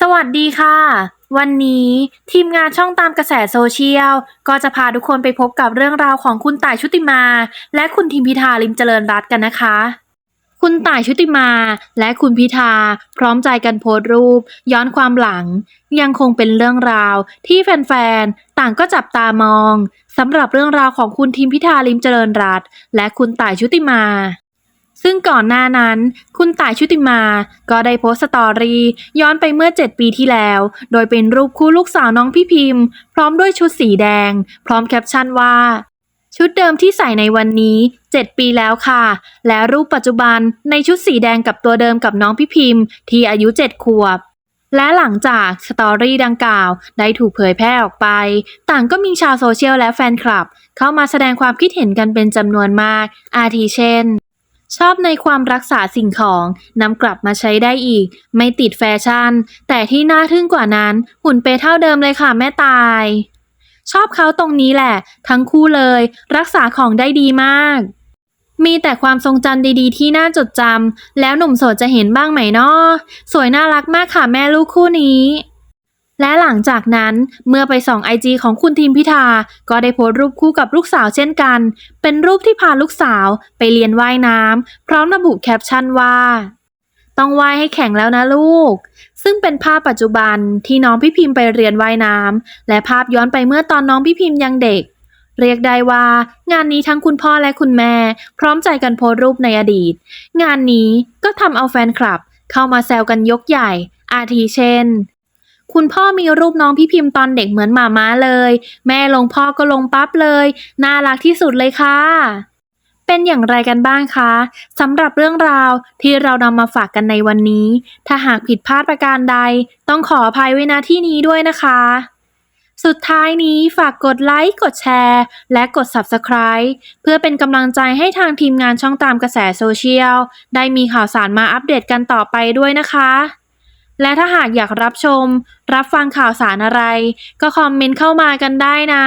สวัสดีค่ะ วันนี้ทีมงานช่องตามกระแสโซเชียล ก็จะพาทุกคนไปพบกับเรื่องราวของคุณต่ายชุติมา และคุณทิมพิธาลิมเจริญรัตน์กันนะคะ คุณต่ายชุติมาและคุณพิธาพร้อมใจกันโพสต์รูป ย้อนความหลัง ยังคงเป็นเรื่องราวที่แฟนๆ ต่างก็จับตามองสำหรับเรื่องราวของคุณทิมพิธาลิมเจริญรัตน์และคุณต่ายชุติมา ซึ่งก่อนหน้านั้น คุณต่ายชุติมา ก็ได้โพสต์สตอรี่ย้อนไปเมื่อ 7 ปีที่แล้ว โดยเป็นรูปคู่ลูกสาวน้องพี่พิมพ์ พร้อมด้วยชุดสีแดง พร้อมแคปชั่นว่า ชุดเดิมที่ใส่ในวันนี้ 7 ปีแล้วค่ะ และรูปปัจจุบันในชุดสีแดงกับตัวเดิมกับน้องพี่พิมพ์ ที่อายุ 7 ขวบและหลังจากสตอรี่ดังกล่าว ได้ถูกเผยแพร่ออกไป ต่างก็มีชาวโซเชียลและแฟนคลับ เข้ามาแสดงความคิดเห็นกันเป็นจำนวนมาก อาทิเช่น ชอบในความรักษาสิ่งของนำกลับมาใช้ได้อีก ไม่ติดแฟชั่น แต่ที่น่าทึ่งกว่านั้นหุ่นเปเท่าเดิมเลยค่ะแม่ตาย ชอบเขาตรงนี้แหละ ทั้งคู่เลย รักษาของได้ดีมาก มีแต่ความทรงจำดีๆ ที่น่าจดจำแล้วหนุ่มโสดจะเห็นบ้างไหมนาะสวยน่ารักมากค่ะแม่ลูกคู่นี้ และหลังจากนั้นเมื่อไปส่องไอจีของคุณทีมพิธา ก็ได้โพสต์รูปคู่กับลูกสาวเช่นกัน เป็นรูปที่พาลูกสาวไปเรียนว่ายน้ำพร้อมระบุแคปชั่นว่า ต้องว่ายให้แข็งแล้วนะลูก ซึ่งเป็นภาพปัจจุบันที่น้องพี่พิมพ์ไปเรียนว่ายน้ำและภาพย้อนไปเมื่อตอนน้องพี่พิมพ์ยังเด็ก เรียกได้ว่า งานนี้ทั้งคุณพ่อและคุณแม่ พร้อมใจกันโพสต์รูปในอดีต งานนี้ก็ทำเอาแฟนคลับ เข้ามาแซวกันยกใหญ่ อาทิเช่น คุณพ่อมีรูปน้องพี่พิมพ์ตอนเด็กเหมือนหมาม้าเลย แม่ลงพ่อก็ลงปั๊บเลย น่ารักที่สุดเลยค่ะ เป็นอย่างไรกันบ้างคะสำหรับเรื่องราวที่เรานำมาฝากกันในวันนี้ ถ้าหากผิดพลาดประการใด ต้องขออภัยไว้ณที่นี้ด้วยนะคะ สุดท้ายนี้ฝากกดไลค์กดแชร์ และกด Subscribe เพื่อเป็นกำลังใจให้ทางทีมงานช่องตามกระแสโซเชียลได้มีข่าวสารมาอัปเดตกันต่อไปด้วยนะคะ และถ้าหากอยากรับชม รับฟังข่าวสารอะไร ก็คอมเมนต์เข้ามากันได้นะ